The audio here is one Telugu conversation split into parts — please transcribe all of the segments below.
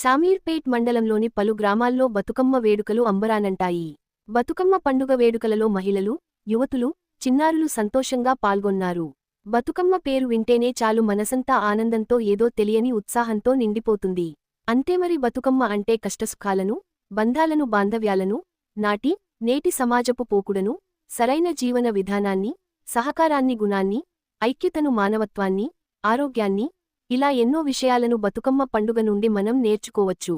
సామీర్పేట్ మండలంలోని పలు గ్రామాల్లో బతుకమ్మ వేడుకలు అంబరానంటాయి. బతుకమ్మ పండుగ వేడుకలలో మహిళలు యువతులు చిన్నారులు సంతోషంగా పాల్గొన్నారు. బతుకమ్మ పేరు వింటేనే చాలు మనసంతా ఆనందంతో ఏదో తెలియని ఉత్సాహంతో నిండిపోతుంది. అంతేమరి బతుకమ్మ అంటే కష్టసుఖాలను బంధాలను బాంధవ్యాలను నాటి నేటి సమాజపు పోకుడను సరైన జీవన విధానాన్ని సహకారాన్ని గుణాన్ని ఐక్యతను మానవత్వాన్ని ఆరోగ్యాన్ని ఇలా ఎన్నో విషయాలను బతుకమ్మ పండుగ నుండి మనం నేర్చుకోవచ్చు.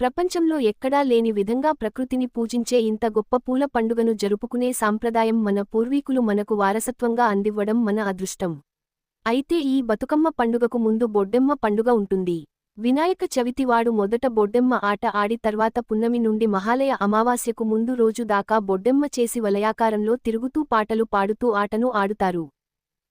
ప్రపంచంలో ఎక్కడా లేని విధంగా ప్రకృతిని పూజించే ఇంత గొప్ప పూల పండుగను జరుపుకునే సాంప్రదాయం మన పూర్వీకులు మనకు వారసత్వంగా అందివ్వడం మన అదృష్టం. అయితే ఈ బతుకమ్మ పండుగకు ముందు బొడ్డెమ్మ పండుగ ఉంటుంది. వినాయక చవితివాడు మొదట బొడ్డెమ్మ ఆట ఆడి తర్వాత పున్నమి నుండి మహాలయ అమావాస్యకు ముందు రోజు దాకా బొడ్డెమ్మ చేసి వలయాకారంలో తిరుగుతూ పాటలు పాడుతూ ఆటను ఆడుతారు.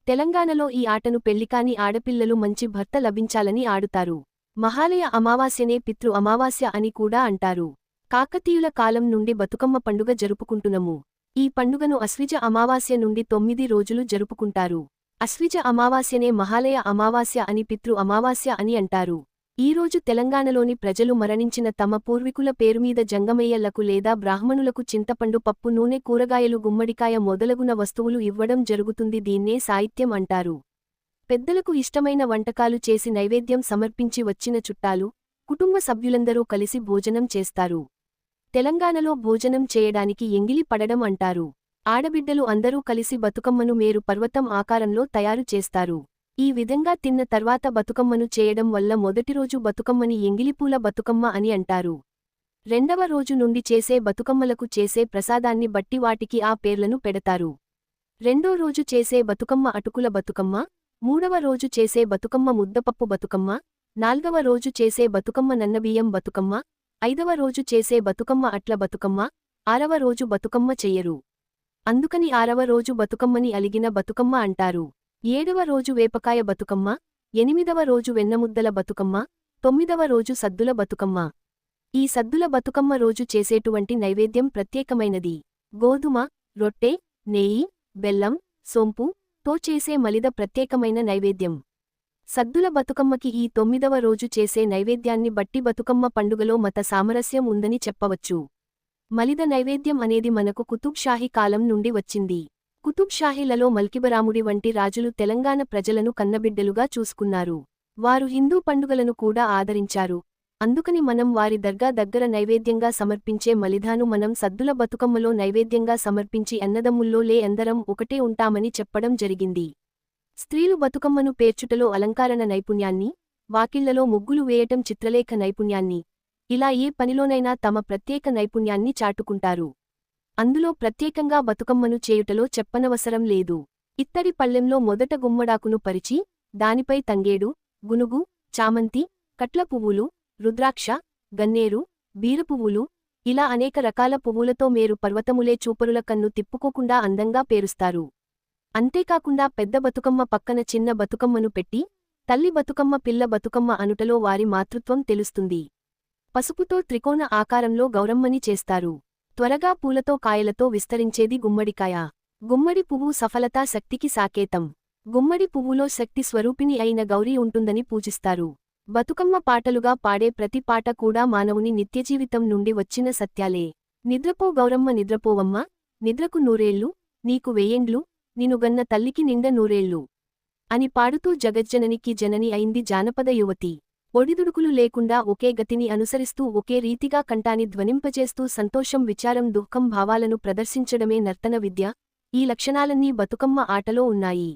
తెలంగాణలో ఈ ఆటను పెళ్ళికాని ఆడపిల్లలు మంచి భర్త లభించాలని ఆడుతారు. మహాలయ అమావాస్యనే పితృ అమావాస్య అని కూడా అంటారు. కాకతీయుల కాలం నుండి బతుకమ్మ పండుగ జరుపుకుంటున్నము. ఈ పండుగను అశ్విజ అమావాస్య నుండి తొమ్మిది రోజులు జరుపుకుంటారు. అశ్విజ అమావాస్యనే మహాలయ అమావాస్య అని పితృ అమావాస్య అని అంటారు. ఈరోజు తెలంగాణలోని ప్రజలు మరణించిన తమ పూర్వీకుల పేరుమీద జంగమయ్యలకు లేదా బ్రాహ్మణులకు చింతపండు పప్పు నూనె కూరగాయలు గుమ్మడికాయ మొదలగున వస్తువులు ఇవ్వడం జరుగుతుంది దీన్నే సాహిత్యం అంటారు. పెద్దలకు ఇష్టమైన వంటకాలు చేసి నైవేద్యం సమర్పించి వచ్చిన చుట్టాలు కుటుంబ సభ్యులందరూ కలిసి భోజనం చేస్తారు. తెలంగాణలో భోజనం చేయడానికి ఎంగిలి పడడం అంటారు. ఆడబిడ్డలు అందరూ కలిసి బతుకమ్మను మేరు పర్వతం ఆకారంలో తయారు చేస్తారు. ఈ విధంగా తిన్న తర్వాత బతుకమ్మను చేయడం వల్ల మొదటి రోజు బతుకమ్మని ఎంగిలిపూల బతుకమ్మ అని అంటారు. రెండవ రోజు నుండి చేసే బతుకమ్మలకు చేసే ప్రసాదాన్ని బట్టి వాటికి ఆ పేర్లను పెడతారు. రెండో రోజు చేసే బతుకమ్మ అటుకుల బతుకమ్మ మూడవ రోజు చేసే బతుకమ్మ ముద్దపప్పు బతుకమ్మ నాల్గవ రోజు చేసే బతుకమ్మ నన్నబియ్యం బతుకమ్మ ఐదవ రోజు చేసే బతుకమ్మ అట్ల బతుకమ్మ ఆరవ రోజు బతుకమ్మ చెయ్యరు. అందుకని ఆరవ రోజు బతుకమ్మని అలిగిన బతుకమ్మ అంటారు. ఏడవ రోజు వేపకాయ బతుకమ్మ ఎనిమిదవ రోజు వెన్నముద్దల బతుకమ్మ తొమ్మిదవ రోజు సద్దుల బతుకమ్మ. ఈ సద్దుల బతుకమ్మ రోజు చేసేటువంటి నైవేద్యం ప్రత్యేకమైనది. గోధుమ రొట్టె నెయ్యి బెల్లం సోంపు తో చేసే మలిద ప్రత్యేకమైన నైవేద్యం. సద్దుల బతుకమ్మకి ఈ తొమ్మిదవ రోజు చేసే నైవేద్యాన్ని బట్టి బతుకమ్మ పండుగలో మత సామరస్యం ఉందని చెప్పవచ్చు. మలిద నైవేద్యం అనేది మనకు కుతుబ్షాహి కాలం నుండి వచ్చింది. కుతుబ్షాహీలలో మల్కిబరాముడి వంటి రాజులు తెలంగాణ ప్రజలను కన్నబిడ్డలుగా చూసుకున్నారు. వారు హిందూ పండుగలను కూడా ఆదరించారు. అందుకని మనం వారి దర్గా దగ్గర నైవేద్యంగా సమర్పించే మలిధాను మనం సద్దుల బతుకమ్మలో నైవేద్యంగా సమర్పించి అన్నదమ్ముల్లో లే అందరం ఒకటే ఉంటామని చెప్పడం జరిగింది. స్త్రీలు బతుకమ్మను పేర్చుటలో అలంకారణ నైపుణ్యాన్ని వాకిళ్ళలో ముగ్గులు వేయటం చిత్రలేఖ నైపుణ్యాన్ని ఇలా ఏ పనిలోనైనా తమ ప్రత్యేక నైపుణ్యాన్ని చాటుకుంటారు. అందులో ప్రత్యేకంగా బతుకమ్మను చేయుటలో చెప్పనవసరం లేదు. ఇత్తడి పళ్ళెంలో మొదట గుమ్మడాకును పరిచి దానిపై తంగేడు గునుగు చామంతి కట్ల పువ్వులు రుద్రాక్ష గన్నేరు బీరపువ్వులు ఇలా అనేక రకాల పువ్వులతో మేరు పర్వతములే చూపరుల కన్ను తిప్పుకోకుండా అందంగా పేరుస్తారు. అంతేకాకుండా పెద్ద బతుకమ్మ పక్కన చిన్న బతుకమ్మను పెట్టి తల్లి బతుకమ్మ పిల్ల బతుకమ్మ అనుటలో వారి మాతృత్వం తెలుస్తుంది. పసుపుతో త్రికోణ ఆకారంలో గౌరమ్మని చేస్తారు. త్వరగా పూలతో కాయలతో విస్తరించేది గుమ్మడికాయ గుమ్మడి పువ్వు సఫలతా శక్తికి సాకేతం. గుమ్మడి పువ్వులో శక్తి స్వరూపిణి అయిన గౌరీ ఉంటుందని పూజిస్తారు. బతుకమ్మ పాటలుగా పాడే ప్రతి పాట కూడా మానవుని నిత్యజీవితం నుండి వచ్చిన సత్యాలే. నిద్రపో గౌరమ్మ నిద్రపోవమ్మ. నిద్రకు నూరేళ్ళు నీకు వెయ్యేండ్లు. నినుగన్న తల్లికి నిండ నూరేళ్ళు అని పాడుతూ జగజ్జననికి జనని అయింది జానపద యువతి. ఒడిదుడుకులు లేకుండా ఒకే గతిని అనుసరిస్తూ ఒకే రీతిగా కంటాని ధ్వనింపజేస్తూ సంతోషం విచారం దుఃఖం భావాలను ప్రదర్శించడమే నర్తన విద్య. ఈ లక్షణాలన్నీ బతుకమ్మ ఆటలో ఉన్నాయి.